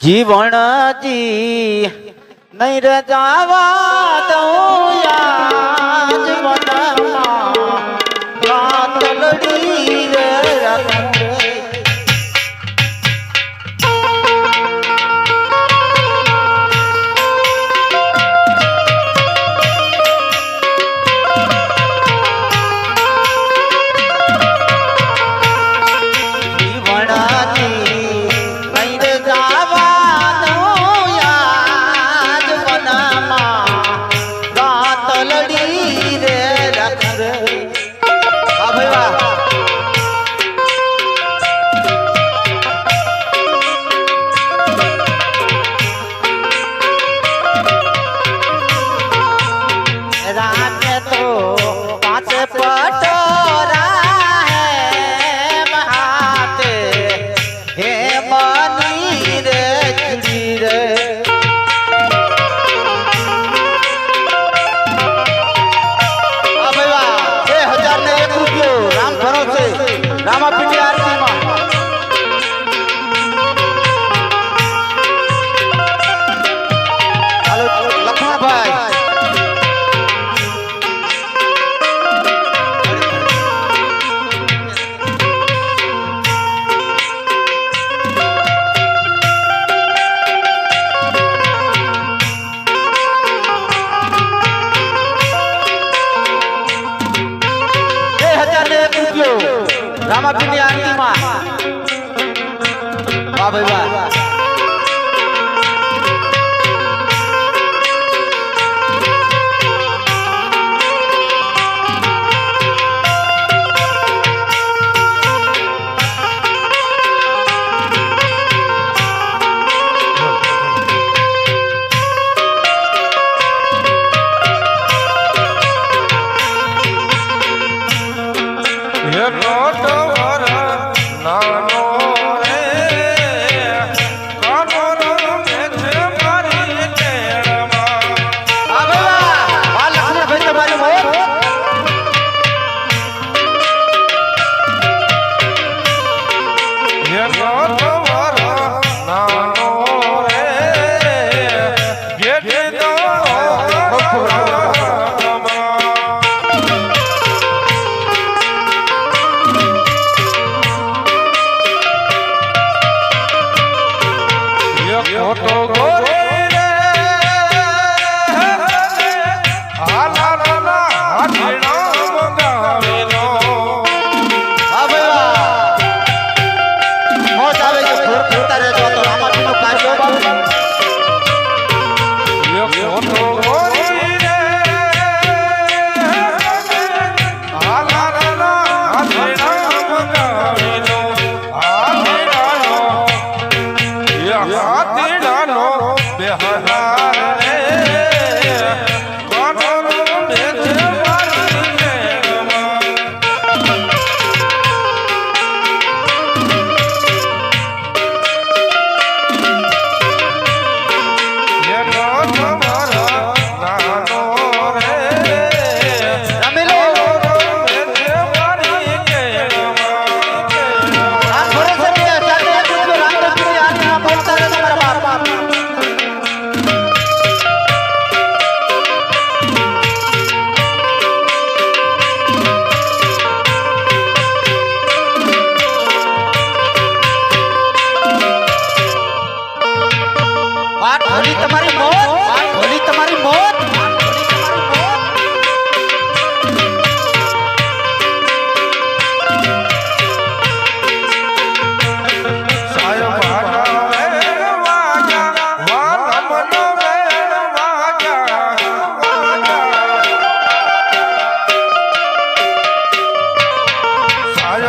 જીવણજી નહીં રજાવા તો યાદ મનમાં that I get through. 拜拜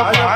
Ayyappa